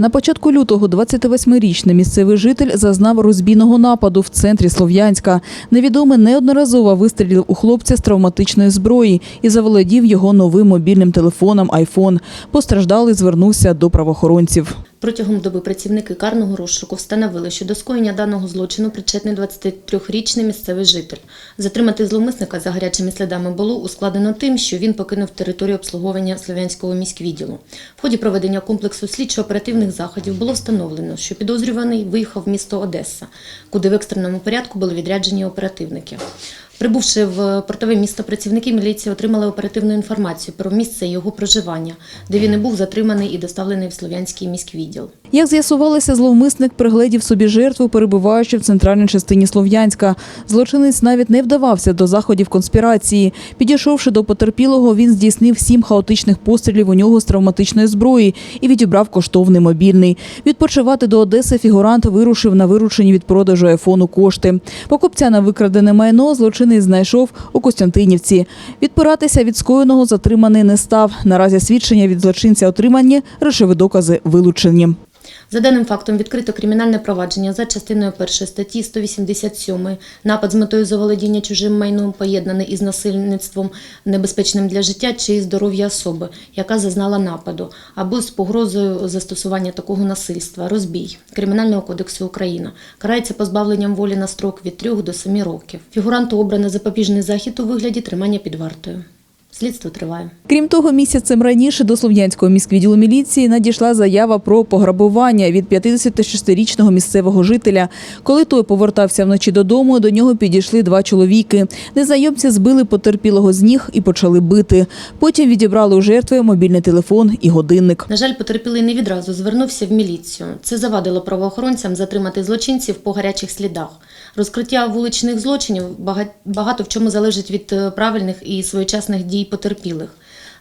На початку лютого 28-річний місцевий житель зазнав розбійного нападу в центрі Слов'янська. Невідомий неодноразово вистрілив у хлопця з травматичної зброї і заволодів його новим мобільним телефоном iPhone. Постраждалий звернувся до правоохоронців. Протягом доби працівники карного розшуку встановили, що до скоєння даного злочину причетний 23-річний місцевий житель. Затримати зловмисника за гарячими слідами було ускладнено тим, що він покинув територію обслуговування Слов'янського міськвідділу. В ході проведення комплексу слідчо-оперативних заходів було встановлено, що підозрюваний виїхав в місто Одеса, куди в екстреному порядку були відряджені оперативники. Прибувши в портове місто, працівники міліції отримали оперативну інформацію про місце його проживання, де він і був затриманий і доставлений в Слов'янський міськвідділ. Як з'ясувалося, зловмисник пригледів собі жертву, перебуваючи в центральній частині Слов'янська. Злочинець навіть не вдавався до заходів конспірації. Підійшовши до потерпілого, він здійснив сім хаотичних пострілів у нього з травматичної зброї і відібрав коштовний мобільний. Відпочивати до Одеси фігурант вирушив на виручені від продажу айфону кошти. Покупця на викрадене майно злочинець знайшов у Костянтинівці. Відпиратися від скоєного затриманий не став. Наразі свідчення від злочинця отримані, речові докази вилучені. За даним фактом відкрито кримінальне провадження за частиною 1 статті 187 напад з метою заволодіння чужим майном поєднаний із насильництвом небезпечним для життя чи здоров'я особи, яка зазнала нападу, або з погрозою застосування такого насильства, розбій Кримінального кодексу України. Карається позбавленням волі на строк від 3 до 7 років. Фігуранту обрано запобіжний захід у вигляді тримання під вартою. Слідство триває. Крім того, місяцем раніше до Слов'янського міськвідділу міліції надійшла заява про пограбування від 56-річного місцевого жителя. Коли той повертався вночі додому, до нього підійшли два чоловіки. Незнайомці збили потерпілого з ніг і почали бити. Потім відібрали у жертви мобільний телефон і годинник. На жаль, потерпілий не відразу звернувся в міліцію. Це завадило правоохоронцям затримати злочинців по гарячих слідах. Розкриття вуличних злочинів багато в чому залежить від е, правильних і своєчасних дій потерпілих.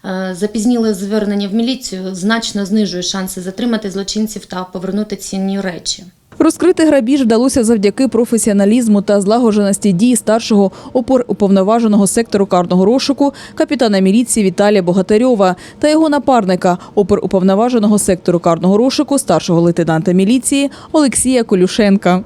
Е, Запізніле звернення в міліцію значно знижує шанси затримати злочинців та повернути цінні речі. Розкрити грабіж вдалося завдяки професіоналізму та злагодженості дій старшого опор уповноваженого сектору карного розшуку капітана міліції Віталія Богатарьова та його напарника опор уповноваженого сектору карного розшуку старшого лейтенанта міліції Олексія Колюшенка.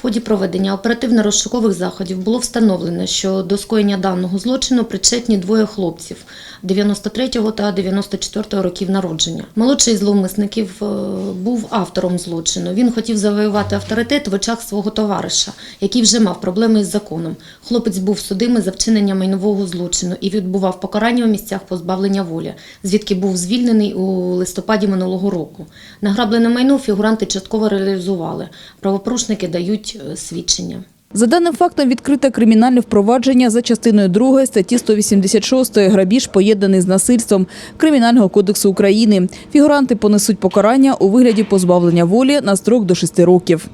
В ході проведення оперативно-розшукових заходів було встановлено, що до скоєння даного злочину причетні двоє хлопців 93-го та 94-го років народження. Молодший зловмисників е, був автором злочину. Він хотів завоювати авторитет в очах свого товариша, який вже мав проблеми із законом. Хлопець був судимий за вчинення майнового злочину і відбував покарання у місцях позбавлення волі, звідки був звільнений у листопаді минулого року. Награблене майно фігуранти частково реалізували. Правопорушники дають е, свідчення. За даним фактом відкрите кримінальне впровадження за частиною 2 статті 186 грабіж поєднаний з насильством Кримінального кодексу України. Фігуранти понесуть покарання у вигляді позбавлення волі на строк до 6 років.